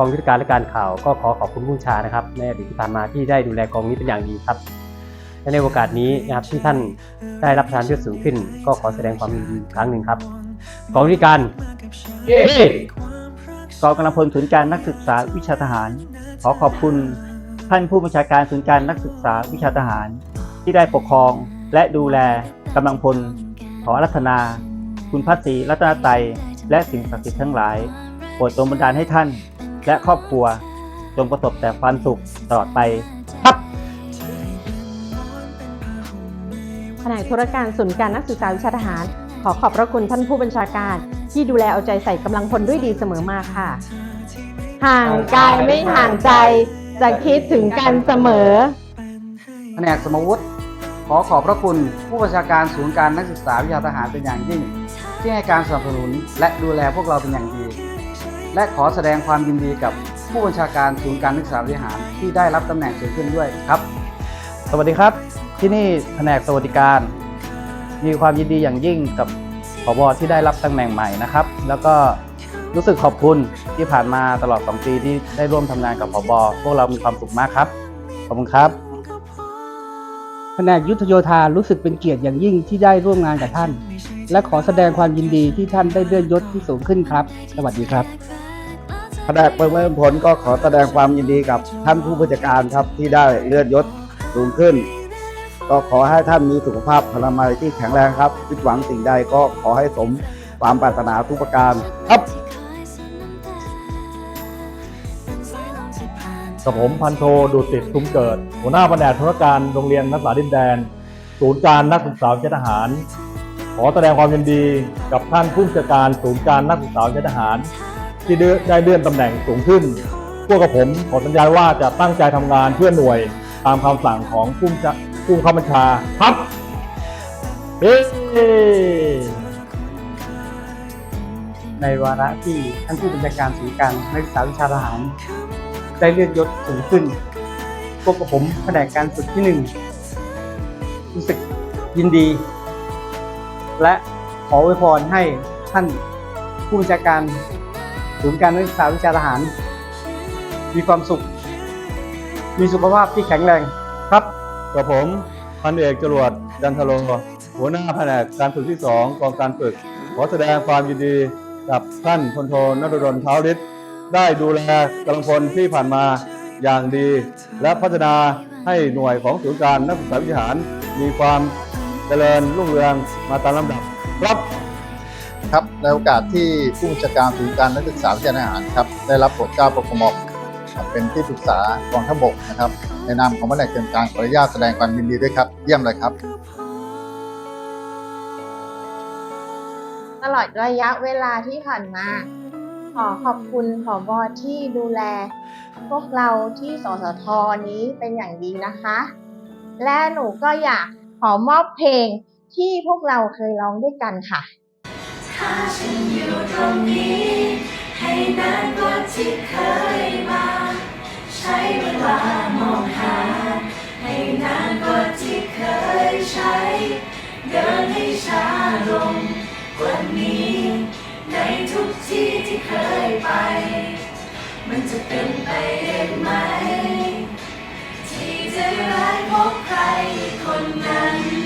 องยุทธการและการข่าวก็ขอขอบคุณผู้บัญชานะครับ ในอดีตที่ผ่านมาที่ได้ดูแลกองนี้เป็นอย่างดีครับและในโอกาสนี้นะครับที่ท่านได้รับประทานยศสูงขึ้น ก็ขอแสดงความยินดีอีกครั้งหนึ่งครับกองยุทธการเย้กองกำลังพลศูนย์การนักศึกษาวิชาทหาร ขอขอบคุณท่านผู้บัญชาการศูนย์การนักศึกษาวิชาทหาร ที่ได้ปกครองและดูแลกำลังพลขอรัตนา คุณพัศรีรัตนไตยและสิ่งศักดิ์สิทธิ์ทั้งหลายโปรดจงบันดาลให้ท่าน และครอบครัว จงประสบแต่ความสุขตลอดไปครับแผนกธุรการศูนย์การนักศึกษาวิชาทหาร ขอขอบพระคุณท่านผู้บัญชาการ ที่ดูแลเอาใจใส่กำลังพลด้วยดีเสมอมาค่ะ ห่างกายไม่ห่างใจ จะคิดถึงกันเสมอแผนกสมวุฒิขอขอบพระคุณผู้บัญชาการศูนย์การนักศึกษาวิชาทหารเป็นอย่างยิ่ง ที่ให้การสนับสนุนและดูแลพวกเราเป็นอย่างดี และขอแสดงความยินดีกับผู้บัญชาการศูนย์การนักศึกษาวิหารที่ได้รับตำแหน่งสูงขึ้นด้วยครับ สวัสดีครับ ที่นี่แผนกสวัสดิการ มีความยินดีอย่างยิ่งกับผบที่ได้รับตำแหน่งใหม่นะครับ แล้วก็รู้สึกขอบคุณที่ผ่านมาตลอด 2 ปีที่ได้ร่วมทำงานกับผบพวกเรามีความสุขมากครับขอบคุณครับแผนกยุทธโยธารู้สึกเป็นเกียรติอย่างยิ่งที่ได้ร่วมงานกับท่าน และขอแสดงความยินดีที่ท่านได้เลื่อนยศที่สูงขึ้นครับ สวัสดีครับ แผนกประเมินผลก็ขอแสดงความยินดีกับท่านผู้บัญชาการครับที่ได้เลื่อนยศสูงขึ้น ก็ขอให้ท่านมีสุขภาพพลามัยที่แข็งแรงครับคิดหวังสิ่งใดก็ขอให้สมความปรารถนาทุกประการครับกับผมพันโทดุสิตคุ้มเกิด หัวหน้าแผนกธุรการโรงเรียนนักศึกษาดินแดน ศูนย์การนักศึกษาวิชาทหาร ขอแสดงความยินดีกับท่านผู้จัดการศูนย์การนักศึกษาวิชาทหาร ที่ได้เลื่อนตำแหน่งสูงขึ้น พวกกับผมขอสัญญาว่าจะตั้งใจทำงานเพื่อหน่วยตามคำสั่งของผู้บัญชาผู้ข้าบัญชาครับเฮ้ในวาระที่ท่านผู้บัญชาการศูนย์การนักศึกษาวิชาทหาร ได้เลื่อนยศสูงขึ้น พวกกับผมแผนกการฝึกที่หนึ่งรู้สึกยินดี และขออวยพรให้ท่านผู้บัญชาการ ศูนย์การนักศึกษาวิชาทหาร มีความสุข มีสุขภาพที่แข็งแรงครับกับผมพันเอกจรวดจันทโลหัวหน้าแผนกการฝึกที่ 2กองการฝึก ขอแสดงความยินดีกับท่านพลโทนรดลเท้าฤทธิ์ได้ดูแลกำลังพลที่ผ่านมาอย่างดี และพัฒนาให้หน่วยของศูนย์การนักศึกษาวิทยาหาร มีความเจริญรุ่งเรืองมาตามลำดับครับ ครับในโอกาสที่ผู้บัญชาการศูนย์การนักศึกษาวิทยาทหารครับได้รับโปรดเกล้าปรดกระมอมเป็นที่ปรึกษากองทัพบกนะครับในนามของแผนกเตรียมการขออนุญาตแสดงความยินดีด้วยครับ เยี่ยมเลยครับตลอดระยะเวลาที่ผ่านมา ขอขอบคุณผอบอที่ดูแล พวกเราที่สสทนี้เป็นอย่างดีนะคะ และหนูก็อยากขอมอบเพลงที่พวกเราเคยร้องด้วยกันค่ะ ถ้าฉันอยู่ตรงนี้ ให้นานกว่าที่เคยมา ใช้เวลามองหา ให้นานกว่าที่เคยใช้ เดินให้ช้าลงกว่านี้ ในทุกที่ที่เคยไป มันจะเป็นไปได้ไหม ที่จะได้พบใครคนนั้น